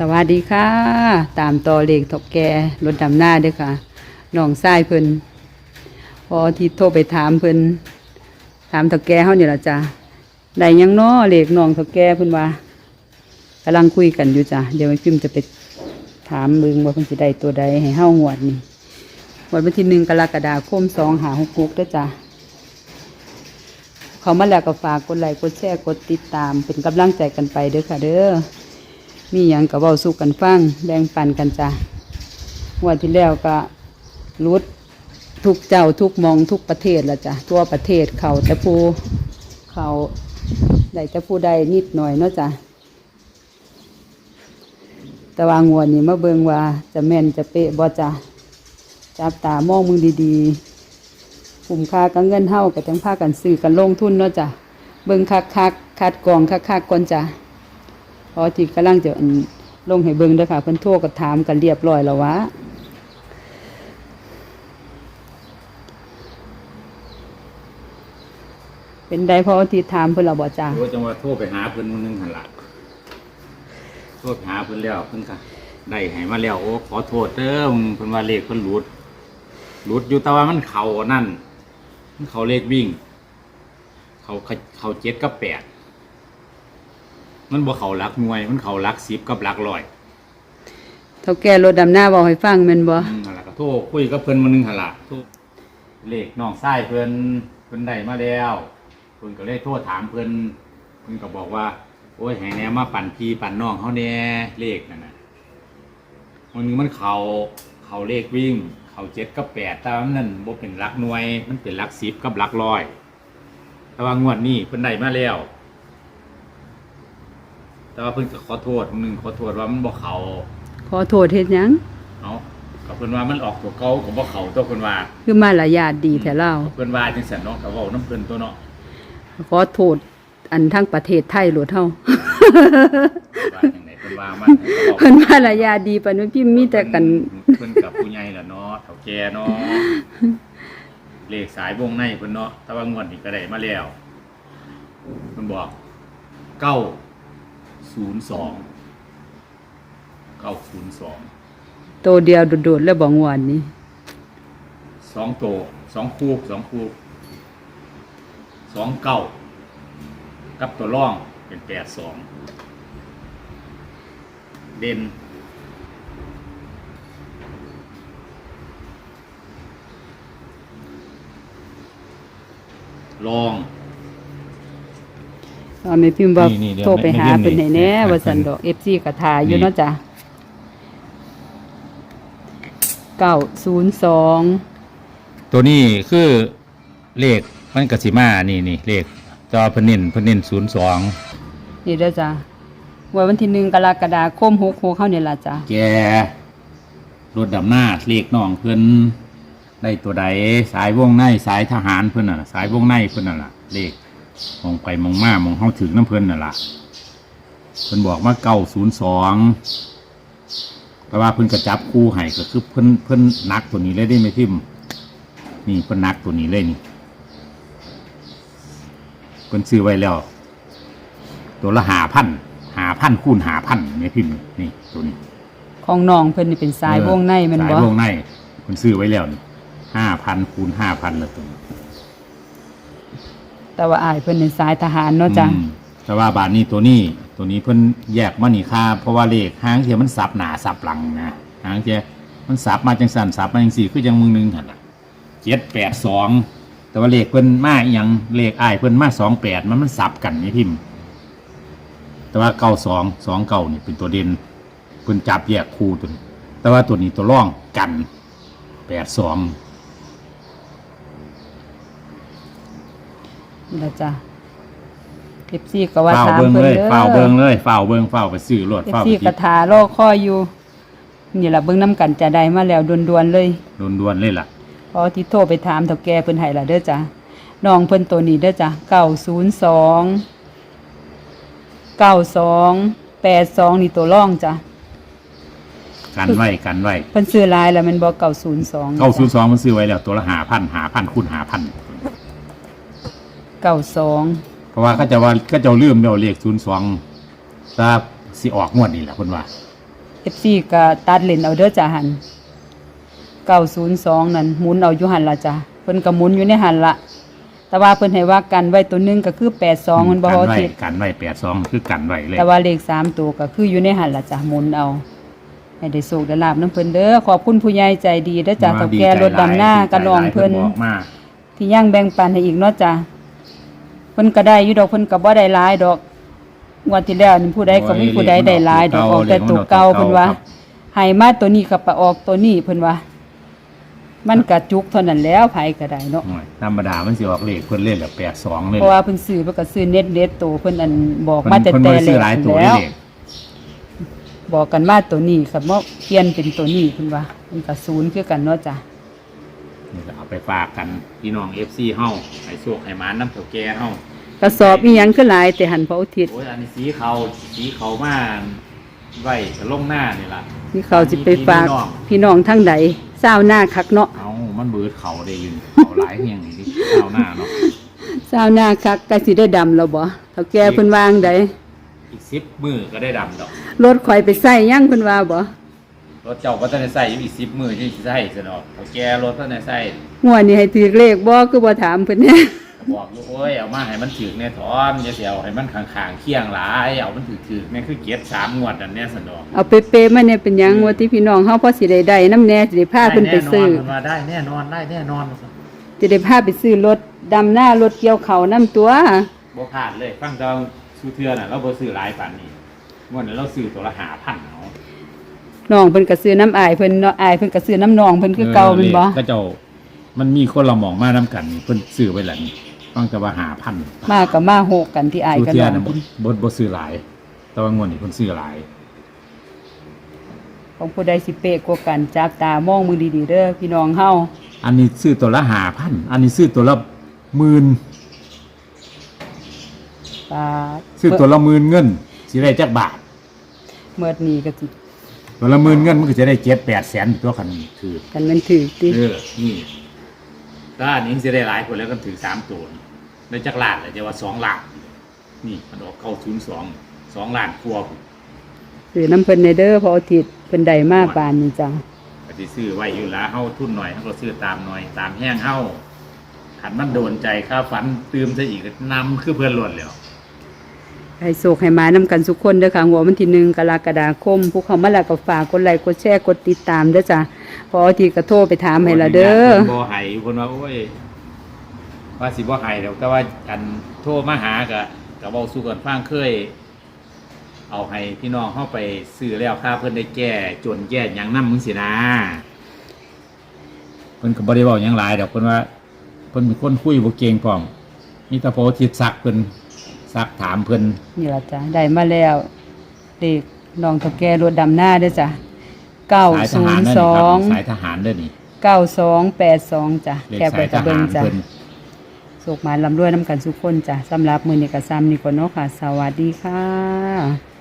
สวัสดีค่ะ ตามต่อเลขถกแกรถดำหน้าเด้วยค่ะน้องชายเพิ่นพอที่โทรไปถามเพิ่นถามถกแกเฮาเนี่ยละจ้ะได้ยังน้อเลขน้องถกแกเพิ่นว่ากำลังคุยกันอยู่จ้ะเดี๋ยวไอ้พิมจะไปถามมึงว่าเพิ่นสิได้ตัวใดให้เฮางวดนี่งวดวันที่หนึ่งกรกฎาคมสองหาหกหกเด้อจ้ะเขามาแล้วก็ฝากกดไลค์กดแชร์กดติดตามเป็นกำลังใจกันไปเด้อค่ะเด้อ มีหยังก็เว้าสู่กันฟังแบ่งปันกันจ้ะวันที่แล้วก็รุดทุกเจ้าทุกมองทุกประเทศละจ้ะทั่วประเทศเขาแต่ผู้เขาได้แต่ผู้ใดนิดหน่อยเนาะจ้ะแต่ว่างวดนี้มาเบิงว่าจะแม่นจะเป๊ะบ่จ้ะจับตามองมึงดีๆคุ้มค่ากับเงินเฮาก็จังพากันซื้อกันลงทุนเนาะจ้ะเบิงคักคักคัดกองคักคักก่อนจ้ะ พอที่กำลังจะลงให้เบิ่งเด้อค่ะเพิ่นโทรก็ถามกันเรียบร้อยแล้ววะเป็นไดพอที่ถามเพิ่นและบ่จ้ะโอ้จังว่าโทรไปหาเพิ่นมื้อนึงหั่นล่ะโทรไปหาเพิ่นแล้วเพิ่นก็ได้ให้มาแล้วโอ้ขอโทษเด้อมึงเพิ่นว่าเลขเพิ่นหลุดหลุดอยู่แต่ว่ามันเข้านั่นมันเข้าเลขวิ่งเขาเขาเขาเจ็ดกับแปด มันบ่เข้าหลักหน่วย มันเข้าหลักสิบกับหลักร้อยเท่าแก่รถดำหน้าบอกให้ฟังแม่นบ่อืมนั่นล่ะก็โทรคุยกับเพิ่นมื้อนึงหั่นล่ะโทรเลขน้องชายเพิ่นเพิ่นได้มาแล้วเพิ่นก็เลยโทรถามเพิ่นเพิ่นก็บอกว่า โอ้ยให้แหนมาปั่นพี่ปั่นน้องเฮาแหน่เลขนั่นน่ะวันนึงมันเขาเขาเลขวิ่ง เขาเจ็ดกับแปดแต่ว่ามันนั่นบ่เป็นหลักหน่วย มันเป็นหลักสิบกับหลักร้อย แต่ว่างวดนี้เพิ่นได้มาแล้ว แต่ว่าเพิ่นก็ขอโทษมื้อนึงขอโทษว่ามันบ่เขาขอโทษเฮ็ดหยังเอากับเพิ่นว่ามันออกตัวเก่าก็บ่เขาตัวเพิ่นว่าคือมาละญาติดีแท้เล่าเพิ่นว่าจังซั่นเนาะก็เว้านํเพิ่นตัวเนาะขอโทษอันทั้งประเทศไทยโลดเฮาว่าจังไดเพิ่นว่ามันก็เพิ่นมาละญาติดีปานนั้นพี่มีแต่กันเพิ่นกับผู้ใหญ่ล่ะเนาะเฒ่าแก่เนาะเลขสายวงในเพิ่นเนาะแต่ว่างวดนี้ก็ได้มาแล้วเพิ่นบอก 902 902โตเดียวโดดๆแล้วบ่งวนนี้สองโตสองคู่สองคู่สองเก้ากับตัวร่องเป็นแปดสองเด่นลอง ตอนแม่พิมพ์ว่านี่นี่เดี๋ยวโทรไปหาแม่พิเพิ่นมพ์นี่ให้แหน่ให้ว่าซั่นเพิ่นดอก FC ก็ทาอยู่นี่เนาะจ้ะ902ตัวนี้คือเลขมันกสิมานี่นี่เลขจอเพนเนินเพนเนินศูนย์สองนี่เด้อจ้ะว่าวันที่หนึ่งกรกฎาคม66เฮานี่ล่ะจ้ะแกรถดำหน้าเลขน้องเพิ่นได้ตัวใดสายวงในสายทหารเพิ่นน่ะ สายวงในเพิ่นน่ะล่ะเลข มองไปมองมามองเฮาถึงน้ำเพิ่นน่ะล่ะเพิ่นบอกว่าเก้าศูนย์สองแต่ว่าเพิ่นกระจับคู่ให้ก็คือเพิ่นเพิ่นนักตัวนี้เลยได้ไหมพิมพ์นี่เพิ่นนักตัวนี้เลยนี่เพิ่นซื้อไว้แล้ว ตัวละหาพันหาพันคูณหาพันไหมพิมพ์นี่ตัวนี้ ของน้องเพิ่นนี่เป็นสายวงในแม่นสาบ่ยวงในคนซื้อไว้แล้วนี่ห้าพันคูณห้าพันละตัว แต่ว่าอายเพิ่นเป็นสายทหารเนาะจ้ะ อืมแต่ว่าบาทนี้ตัวนี้ตัวนี้เพิ่นแยกมานี่ค่าเพราะว่าเลขหางเทียมันสับหนาสับหลังนะหางเทียมันสับมาจังสันสับมาจังสี่คือจังมึงหนึงหันเจ็ดแปดสองแต่ว่าเลขเพิ่นมาอหย่างเลขอ้ายเพิ่นมาสองแปดมันมันสับกันนี่พิมพ์ แต่ว่าเก้าสองสองเก้านี่เป็นตัวเด่นเพิ่นจับแยกคู่ตัวนี้แต่ว่าตัวนี้ตัวร่องกันแปดสอง นี่ล่ะจ้ะ FC ก็ว่าเฝ้าถามเบิ่งเพิ่นเลยเด้อ เฝ้าเบิ่งเลยเฝ้าเบิ่งเฝ้าไปซื้อรถเฝ้า FC ไปก็ทารอคอยอยู่ นี่ล่ะเบิ่งนํกันจะได้มาแล้วด่วนๆเลยด่วนๆเลยล่ะเพอที่โทรไปถามเฒ่าแก่เพิ่นให้ล่ะเด้อจ้ะน้องเพิ่นตัวนี้เด้อจ้ะ902 92 82นี่ตัวรองจ้ะกันไว้กันไว้เพิ่นซื้อหลายแล้วแมันบ่902เก้าศูนย์สองมันซื้อไว้แล้วตัวละหาพันหาพันคูณหาพัน 92เพราะว่าเขาจะว่าเขาจะลืมเดี๋ยวเลขศูนย์สองถ้าสิออกงวดนี่แหละเพิ่นว่า FC ก็ตัดเลนเอาเด้อจ้ะหัน902นั่นหมุนเอาอยู่หันละจ้ะเพิ่นก็หมุนอยู่ในหันละแต่ว่าเพิ่นให้ว่ากันไว้ตัวหนึงก็คือ82มันบ่พอกันไว้ทิศกันไว้แปดสองคือกันไว้เลย แต่ว่าเลขสามตัวก็คืออยู่ในหันละจ้ะหมุนเอาให้ได้โชคได้ลาบน้ำเพิ่นเด้อขอบคุณผู้ใหญ่ใจดีเด้อจ้ะเฒ่าแก่รถดำหน้า กระนองเพิ่นบอกมาที่ย่างแบ่งปันให้อีกเนาะจ้ะ เพิ่นก็ได้อยู่ดอกเพิ่นก็บ่ได้หลายดอกงวันที่แล้วนี่ผู้ใดก็มีผู้ใดได้หลายดอกออกแต่ตัวเก่าเพิ่นว่าให้มาตัวนี้ก็ไปออกตัวนี้เพิ่นว่า มันกระจุกเท่านั้นแล้วไผก็ได้เนาะโอ้ยธรรมดามันสิออกเลขเพิ่นเล่นแบบแปดสองเลยเพราะว่าเพิ่นซื้อเพิ่นก็ซื้อเน็ตเน็ตโตเพิ่นอันบอกเพิ่นมาแต่เพิ่นแต่บ่ได้แรซื้อหลายกตัวแล้วเลขบอกกันมาตัวนี้ครับว่าเปลี่ยนเป็นตัวนี้เพิ่นว่ามันก็ศูนย์คือกันเนาะจ้ะ นี่ก็เอาไปฝากกันพี่น้อง FC เฮาให้โชคให้หมานน้ำเถาแก่เฮากระสอบอีหยังคือหลายแต่หันพระอุทิศโอ้ยอันนี้สีเขาสีเขามาไว้กระลงหน้านี่ล่ะที่เขาสิไปฝากพี่น้องพี่น้องทั้งใดเศร้าวหน้าคักเนาะเอามันเบิดเขาได้อยินเขาหลายเฮียงนี่ดิเอาหน้าเนาะเศร้าวหน้าคักก็สิได้ดำแล้วบ่เฒ่าแก่เพิ่นวางใดอีกสิบมือก็ได้ดำดอก รถข่อยไปใส่ยังเพิ่นว่าบ่ รถเจ้าก็ต้องได้ใส่อยู่อีกสิบมือที่สิใส่ซะเนาะเขาแกรถต้องได้ใส่งวดนี้ให้ถือเลขบ่คือบ่ถามเพิ่นแน่บอกอยู่โอ้ยเอามาให้มันถึกแน่ถอนอย่าเสียวให้มันขางๆเคียงหลายเอามันถึกๆแม่คือเกียรสามงวดอันเนี้ยสนอกเอาเป๊ะๆมาเนี่ยเป็นหยังว่าที่พี่น้องเฮาพอสิได้ได้นำแน่สิได้พาเพิ่นไปซื้อได้แน่นอนเพิ่นว่าได้แน่นอนได้แน่นอนสิได้พาไปซื้อรถดำหน้ารถเกี่ยวเขาวนํตัว บ่พลาดเลยฟังเจ้าสูเทือน่ะเราบ่ซื้อหลายปานนี้งวดนั้นเราซื้อตัวละ5,000เอา น้องเพิ่นก็ซื้อน้ำอายเพิ่นเนาะอายเพิ่นก็ซื้อน้ำน้องเพิ่นคือเก่าแม่นบ่ก็เจ้ามันมีคนเรามองมานํกันนี่เพิ่นซื้อไว้แล้วนี่ฟังแต่ว่า5,000มากับมาโหกกันที่อายสูกันเทือน้องน่ะบ่บ่บ่ซื้อหลาย แต่ว่างวดนี้เพิ่นซื้อหลาย ของผู้ใดสิเปะกว่ากันจับตามองมือดีๆเด้อพี่น้องเฮาอันนี้ซื้อตัวละ5,000อันนี้ซื้อตัวละหมื่นปลาซื้อตัวละหมื่นเงินสิได้จักบาทเมื่อนี้ก็สิ ตัวละหมื่นเงินมันก็จะได้เจ็ดแปดแสนตัวคันถือกันมันถือติเออนี่ถ้าอันนี้จะได้หลายคนแล้วก็ถือสามตัวนี่ได้จักล้านเลยจะว่าสองล้านนี่มันออกเข้าศูนย์สองสองล้านครัวผมซื้อน้ำเพิ่นในเด้อพออาทิตย์เพิ่นได้มากปานนี้จ้ะก็สิซื้อไว้อยู่ล้วเฮาทุนหน่อยเฮาก็ซื้อตามหน่อย ตามแห้งเฮาขันมันโดนใจค่าฝันตืมซะอีกก็นำคือเพื่อนหล่นแล้ว ให้โศกให้มานํกันทุกคนเด้อค่ะหัววันที่หนึ่งกรกฎาคมผู้เขามาล้วก็ฝากกดไลค์กดแชร์กดติดตามเด้อจ้ะพอทิตย์ก็โทรไปถามให้ละเด้อคนบ่ให้คนว่าโอ้ยว่าสิบ่ให้แล้วแต่ว่าอันโทรมาหาก็ก็เว้าสู่กันฟังเคย เอาให้พี่น้องเข้าไปซื้อแล้วค่าเพิ่นได้แก้จนแก้ยังนำมึงสินะเพิ่นก็บ่ได้เว้าหยังหลายดอกเพิ่นว่าเพิ่นเป็นคนคุยบ่เก่งพร้อมมีแต่พอทิศักเพิ่น ซักถามเพิ่นนี่ล่ะจ้ะได้มาแล้วเด็กน้องเฒ่าแก่รถดำหน้าเด้อจ้ะสายทหารเด้อนี่ครับ902สายทหารเด้อนี่9282จ้ะเลขแคปสาไว้ยทตะเบิหางรจ้ะเพิ่น สุขหมานลำด้วยน้ำกันสุขคนจ้ะสำหรับมือนี้ก็ซ้ำนี่ก่อนเนาะค่ะ สวัสดีค่ะ